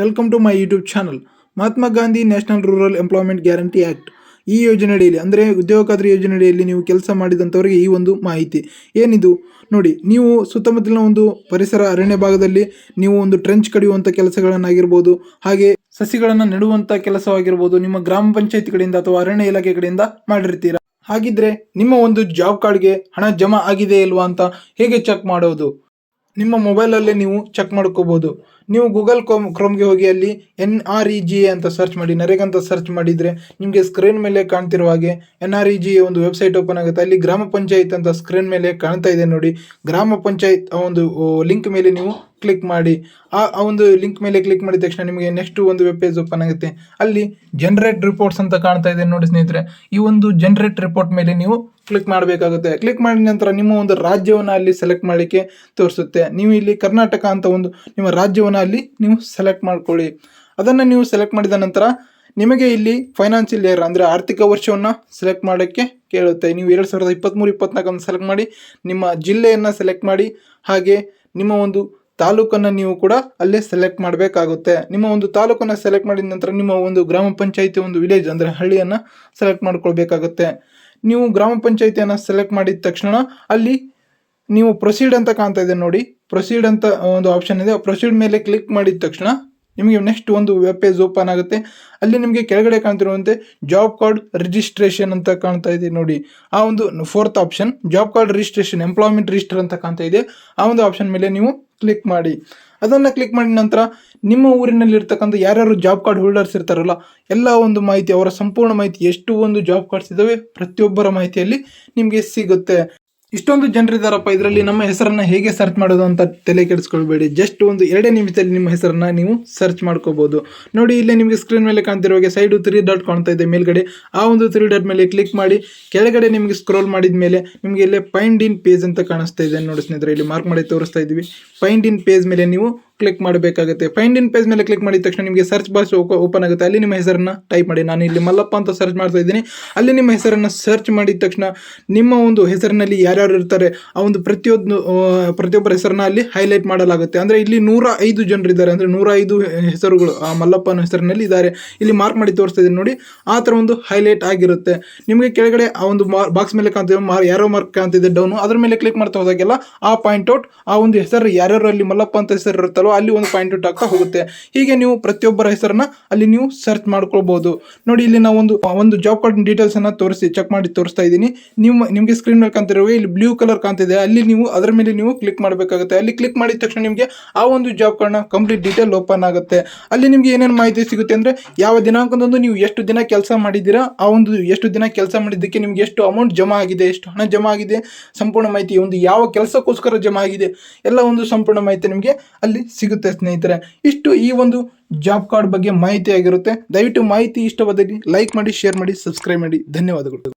Welcome to my YouTube channel Mahatma Gandhi national rural employment guarantee act ಈ ಯೋಜನೆಯಡಿಯಲ್ಲಿ, ಅಂದರೆ ಉದ್ಯೋಗ ಖಾತ್ರಿ ಯೋಜನೆಯಡಿಯಲ್ಲಿ ನೀವು ಕೆಲಸ ಮಾಡಿದಂಥವರಿಗೆ ಈ ಒಂದು ಮಾಹಿತಿ. ಏನಿದು? ನೋಡಿ, ನೀವು ಸುತ್ತಮುತ್ತಲಿನ ಒಂದು ಪರಿಸರ ಅರಣ್ಯ ಭಾಗದಲ್ಲಿ ನೀವು ಒಂದು ಟ್ರೆಂಚ್ ಕಡಿಯುವಂಥ ಕೆಲಸಗಳನ್ನಾಗಿರ್ಬೋದು, ಹಾಗೆ ಸಸಿಗಳನ್ನು ನೆಡುವಂಥ ಕೆಲಸವಾಗಿರ್ಬೋದು, ನಿಮ್ಮ ಗ್ರಾಮ ಪಂಚಾಯತ್ ಕಡೆಯಿಂದ ಅಥವಾ ಅರಣ್ಯ ಇಲಾಖೆ ಕಡೆಯಿಂದ ಮಾಡಿರ್ತೀರಾ? ಹಾಗಿದ್ರೆ ನಿಮ್ಮ ಒಂದು ಜಾಬ್ ಕಾರ್ಡ್ಗೆ ಹಣ ಜಮಾ ಆಗಿದೆ ಇಲ್ವಾ ಅಂತ ಹೇಗೆ ಚೆಕ್ ಮಾಡೋದು? ನಿಮ್ಮ ಮೊಬೈಲಲ್ಲೇ ನೀವು ಚೆಕ್ ಮಾಡ್ಕೋಬೋದು. ನೀವು ಗೂಗಲ್ ಕ್ರೋಮ್ ಕ್ರೋಮ್ಗೆ ಹೋಗಿ ಅಲ್ಲಿ N R E G A ಅಂತ ಸರ್ಚ್ ಮಾಡಿ, ನರೇಗ ಅಂತ ಸರ್ಚ್ ಮಾಡಿದರೆ ನಿಮಗೆ ಸ್ಕ್ರೀನ್ ಮೇಲೆ ಕಾಣ್ತಿರುವ ಹಾಗೆ N R E G A ಒಂದು ವೆಬ್ಸೈಟ್ ಓಪನ್ ಆಗುತ್ತೆ. ಅಲ್ಲಿ ಗ್ರಾಮ ಪಂಚಾಯತ್ ಅಂತ ಸ್ಕ್ರೀನ್ ಮೇಲೆ ಕಾಣ್ತಾ ಇದೆ ನೋಡಿ. ಗ್ರಾಮ ಪಂಚಾಯತ್ ಆ ಒಂದು ಲಿಂಕ್ ಮೇಲೆ ನೀವು ಕ್ಲಿಕ್ ಮಾಡಿ, ಆ ಒಂದು ಲಿಂಕ್ ಮೇಲೆ ಕ್ಲಿಕ್ ಮಾಡಿದ ತಕ್ಷಣ ನಿಮಗೆ ನೆಕ್ಸ್ಟ್ ಒಂದು ವೆಬ್ ಪೇಜ್ ಓಪನ್ ಆಗುತ್ತೆ. ಅಲ್ಲಿ ಜನರೇಟ್ ರಿಪೋರ್ಟ್ಸ್ ಅಂತ ಕಾಣ್ತಾ ಇದೆ ನೋಡಿ ಸ್ನೇಹಿತರೆ. ಈ ಒಂದು ಜನರೇಟ್ ರಿಪೋರ್ಟ್ ಮೇಲೆ ನೀವು ಕ್ಲಿಕ್ ಮಾಡಬೇಕಾಗುತ್ತೆ. ಕ್ಲಿಕ್ ಮಾಡಿದ ನಂತರ ನಿಮ್ಮ ಒಂದು ರಾಜ್ಯವನ್ನು ಅಲ್ಲಿ ಸೆಲೆಕ್ಟ್ ಮಾಡಲಿಕ್ಕೆ ತೋರಿಸುತ್ತೆ. ನೀವು ಇಲ್ಲಿ ಕರ್ನಾಟಕ ಅಂತ ಒಂದು ನಿಮ್ಮ ರಾಜ್ಯವನ್ನು ಅಲ್ಲಿ ನೀವು ಸೆಲೆಕ್ಟ್ ಮಾಡ್ಕೊಳ್ಳಿ. ಅದನ್ನು ನೀವು ಸೆಲೆಕ್ಟ್ ಮಾಡಿದ ನಂತರ ನಿಮಗೆ ಇಲ್ಲಿ ಫೈನಾನ್ಷಿಯಲ್ ಇಯರ್ ಅಂದರೆ ಆರ್ಥಿಕ ವರ್ಷವನ್ನು ಸೆಲೆಕ್ಟ್ ಮಾಡೋಕ್ಕೆ ಕೇಳುತ್ತೆ. ನೀವು ಎರಡು ಸಾವಿರದ ಇಪ್ಪತ್ತ್ಮೂರು ಇಪ್ಪತ್ನಾಲ್ಕನ್ನು ಸೆಲೆಕ್ಟ್ ಮಾಡಿ, ನಿಮ್ಮ ಜಿಲ್ಲೆಯನ್ನು ಸೆಲೆಕ್ಟ್ ಮಾಡಿ, ಹಾಗೆ ನಿಮ್ಮ ಒಂದು ತಾಲೂಕನ್ನು ನೀವು ಕೂಡ ಅಲ್ಲೇ ಸೆಲೆಕ್ಟ್ ಮಾಡಬೇಕಾಗುತ್ತೆ. ನಿಮ್ಮ ಒಂದು ತಾಲೂಕನ್ನು ಸೆಲೆಕ್ಟ್ ಮಾಡಿದ ನಂತರ ನಿಮ್ಮ ಒಂದು ಗ್ರಾಮ ಪಂಚಾಯಿತಿ ಒಂದು ವಿಲೇಜ್ ಅಂದರೆ ಹಳ್ಳಿಯನ್ನು ಸೆಲೆಕ್ಟ್ ಮಾಡ್ಕೊಳ್ಬೇಕಾಗುತ್ತೆ. ನೀವು ಗ್ರಾಮ ಪಂಚಾಯಿತಿಯನ್ನು ಸೆಲೆಕ್ಟ್ ಮಾಡಿದ ತಕ್ಷಣ ಅಲ್ಲಿ ನೀವು ಪ್ರೊಸೀಡ್ ಅಂತ ಕಾಣ್ತಾ ಇದೆ ನೋಡಿ. ಪ್ರೊಸೀಡ್ ಅಂತ ಒಂದು ಆಪ್ಷನ್ ಇದೆ. ಪ್ರೊಸೀಡ್ ಮೇಲೆ ಕ್ಲಿಕ್ ಮಾಡಿದ ತಕ್ಷಣ ನಿಮಗೆ ನೆಕ್ಸ್ಟ್ ಒಂದು ವೆಬ್ ಪೇಜ್ ಓಪನ್ ಆಗುತ್ತೆ. ಅಲ್ಲಿ ನಿಮಗೆ ಕೆಳಗಡೆ ಕಾಣ್ತಿರುವಂತೆ ಜಾಬ್ ಕಾರ್ಡ್ ರಿಜಿಸ್ಟ್ರೇಷನ್ ಅಂತ ಕಾಣ್ತಾ ಇದೆ ನೋಡಿ. ಆ ಒಂದು fourth option job card registration employment register ಅಂತ ಕಾಣ್ತಾ ಇದೆ. ಆ ಒಂದು ಆಪ್ಷನ್ ಮೇಲೆ ನೀವು ಕ್ಲಿಕ್ ಮಾಡಿ. ಅದನ್ನು ಕ್ಲಿಕ್ ಮಾಡಿದ ನಂತರ ನಿಮ್ಮ ಊರಿನಲ್ಲಿ ಇರ್ತಕ್ಕಂಥ ಯಾರ್ಯಾರು ಜಾಬ್ ಕಾರ್ಡ್ ಹೋಲ್ಡರ್ಸ್ ಇರ್ತಾರಲ್ಲ, ಎಲ್ಲ ಒಂದು ಮಾಹಿತಿ, ಅವರ ಸಂಪೂರ್ಣ ಮಾಹಿತಿ, ಎಷ್ಟು ಒಂದು ಜಾಬ್ ಕಾರ್ಡ್ಸ್ ಇದ್ದಾವೆ ಪ್ರತಿಯೊಬ್ಬರ ಮಾಹಿತಿಯಲ್ಲಿ ನಿಮಗೆ ಸಿಗುತ್ತೆ. ಇಷ್ಟೊಂದು ಜನರಿದ್ದಾರಪ್ಪ ಇದರಲ್ಲಿ ನಮ್ಮ ಹೆಸರನ್ನ ಹೇಗೆ ಸರ್ಚ್ ಮಾಡೋದು ಅಂತ ತಲೆ ಕೆಡಿಸ್ಕೊಳ್ಬೇಡಿ. ಜಸ್ಟ್ ಒಂದು ಎರಡೇ ನಿಮಿಷದಲ್ಲಿ ನಿಮ್ಮ ಹೆಸರನ್ನ ನೀವು ಸರ್ಚ್ ಮಾಡ್ಕೋಬಹುದು ನೋಡಿ, ಇಲ್ಲೇ ನಿಮಗೆ ಸ್ಕ್ರೀನ್ ಮೇಲೆ ಕಾಣ್ತಿರೋ ಸೈಡು ತ್ರೀ ಡಾಟ್ ಕಾಣ್ತಾ ಇದೆ ಮೇಲ್ಗಡೆ. ಆ ಒಂದು ತ್ರೀ ಡಾಟ್ ಮೇಲೆ ಕ್ಲಿಕ್ ಮಾಡಿ, ಕೆಳಗಡೆ ನಿಮಗೆ ಸ್ಕ್ರೋಲ್ ಮಾಡಿದ ಮೇಲೆ ನಿಮಗೆ ಇಲ್ಲೇ ಫೈಂಡ್ ಇನ್ ಪೇಜ್ ಅಂತ ಕಾಣಿಸ್ತಾ ಇದೆ. ನೋಡಿ ಸ್ನೇಹಿತರೆ, ಇಲ್ಲಿ ಮಾರ್ಕ್ ಮಾಡಿ ತೋರಿಸ್ತಾ ಇದ್ದೀವಿ. ಫೈಂಡ್ ಇನ್ ಪೇಜ್ ಮೇಲೆ ನೀವು ಕ್ಲಿಕ್ ಮಾಡಬೇಕಾಗುತ್ತೆ. ಫೈಂಡ್ ಇನ್ ಪೇಜ್ ಮೇಲೆ ಕ್ಲಿಕ್ ಮಾಡಿದ ತಕ್ಷಣ ನಿಮಗೆ ಸರ್ಚ್ ಬಾಕ್ಸ್ ಓಪನ್ ಆಗುತ್ತೆ. ಅಲ್ಲಿ ನಿಮ್ಮ ಹೆಸರನ್ನ ಟೈಪ್ ಮಾಡಿ. ನಾನು ಇಲ್ಲಿ ಮಲ್ಲಪ್ಪ ಅಂತ ಸರ್ಚ್ ಮಾಡ್ತಾ ಇದ್ದೀನಿ. ಅಲ್ಲಿ ನಿಮ್ಮ ಹೆಸರನ್ನು ಸರ್ಚ್ ಮಾಡಿದ ತಕ್ಷಣ ನಿಮ್ಮ ಒಂದು ಹೆಸರಿನಲ್ಲಿ ಯಾರ್ಯಾರು ಇರ್ತಾರೆ, ಆ ಒಂದು ಪ್ರತಿಯೊಂದು ಪ್ರತಿಯೊಬ್ಬರ ಹೆಸರನ್ನ ಅಲ್ಲಿ ಹೈಲೈಟ್ ಮಾಡಲಾಗುತ್ತೆ. ಅಂದರೆ ಇಲ್ಲಿ ನೂರ ಐದು ಜನರಿದ್ದಾರೆ ಅಂದರೆ ನೂರ ಐದು ಹೆಸರುಗಳು, ಆ, ಮಲ್ಲಪ್ಪನ ಹೆಸರಿನಲ್ಲಿ ಇದ್ದಾರೆ. ಇಲ್ಲಿ ಮಾರ್ಕ್ ಮಾಡಿ ತೋರಿಸ್ತಾ ಇದ್ದೀನಿ ನೋಡಿ. ಆ ಥರ ಒಂದು ಹೈಲೈಟ್ ಆಗಿರುತ್ತೆ. ನಿಮಗೆ ಕೆಳಗಡೆ ಆ ಒಂದು ಬಾಕ್ಸ್ ಮೇಲೆ ಕಾಣ್ತಿದೆ. ಮಾರ್ ಯಾರೋ ಮಾರ್ಕ್ ಕಾಣ್ತಿದೆ ಡೌನು ಅದ್ರ ಮೇಲೆ ಕ್ಲಿಕ್ ಮಾಡ್ತಾ ಹೋದಾಗೆಲ್ಲ ಆ ಪಾಯಿಂಟ್ ಔಟ್ ಆ ಒಂದು ಹೆಸರು ಯಾರ್ಯಾರು ಅಲ್ಲಿ ಮಲ್ಲಪ್ಪ ಅಂತ ಹೆಸರು ಇರುತ್ತಲ್ಲೋ ಅಲ್ಲಿ ಒಂದು ಪಾಯಿಂಟ್ ಔಟ್ ಆಗ್ತಾ ಹೋಗುತ್ತೆ. ಹೀಗೆ ನೀವು ಪ್ರತಿಯೊಬ್ಬರ ಹೆಸರನ್ನ ಅಲ್ಲಿ ನೀವು ಸರ್ಚ್ ಮಾಡ್ಕೊಳ್ಬಹುದು ನೋಡಿ, ಇಲ್ಲಿ ನಾವು ಒಂದು ಒಂದು ಜಾಬ್ ಕಾರ್ಡ್ ಡೀಟೇಲ್ಸ್ ಅನ್ನ ತೋರಿಸಿ ಚೆಕ್ ಮಾಡಿ ತೋರಿಸ್ತಾ ಇದ್ದೀನಿ. ನಿಮ್ಮ, ನಿಮಗೆ ಸ್ಕ್ರೀನ್ ಮೇಲೆ ಕಾಣ್ತಿರೋ ಇಲ್ಲಿ ಬ್ಲೂ ಕಲರ್ ಕಾಣ್ತಿದೆ. ಅಲ್ಲಿ ನೀವು, ಅದರ ಮೇಲೆ ನೀವು ಕ್ಲಿಕ್ ಮಾಡಬೇಕಾಗುತ್ತೆ. ಅಲ್ಲಿ ಕ್ಲಿಕ್ ಮಾಡಿದ ತಕ್ಷಣ ನಿಮಗೆ ಆ ಒಂದು ಜಾಬ್ ಕಾರ್ಡ್ನ ಕಂಪ್ಲೀಟ್ ಡೀಟೇಲ್ ಓಪನ್ ಆಗುತ್ತೆ. ಅಲ್ಲಿ ನಿಮಗೆ ಏನೇನು ಮಾಹಿತಿ ಸಿಗುತ್ತೆ ಅಂದರೆ, ಯಾವ ದಿನಾಂಕದಂದು ನೀವು ಎಷ್ಟು ದಿನ ಕೆಲಸ ಮಾಡಿದ್ದೀರಾ, ಆ ಒಂದು ಎಷ್ಟು ದಿನ ಕೆಲಸ ಮಾಡಿದ್ದಕ್ಕೆ ನಿಮ್ಗೆ ಎಷ್ಟು ಅಮೌಂಟ್ ಜಮಾ ಆಗಿದೆ, ಎಷ್ಟು ಹಣ ಜಮಾ ಆಗಿದೆ, ಸಂಪೂರ್ಣ ಮಾಹಿತಿ, ಒಂದು ಯಾವ ಕೆಲಸಕ್ಕೋಸ್ಕರ ಜಮಾ ಆಗಿದೆ, ಎಲ್ಲ ಒಂದು ಸಂಪೂರ್ಣ ಮಾಹಿತಿ ನಿಮಗೆ ಅಲ್ಲಿ ಸಿಗುತ್ತೆ ಸ್ನೇಹಿತರೆ. ಇಷ್ಟು ಈ ಒಂದು ಜಾಬ್ ಕಾರ್ಡ್ ಬಗ್ಗೆ ಮಾಹಿತಿ ಆಗಿರುತ್ತೆ ದಯವಿಟ್ಟು ಮಾಹಿತಿ ಇಷ್ಟವಾದಲ್ಲಿ ಲೈಕ್ ಮಾಡಿ ಶೇರ್ ಮಾಡಿ ಸಬ್ಸ್ಕ್ರೈಬ್ ಮಾಡಿ. ಧನ್ಯವಾದಗಳು.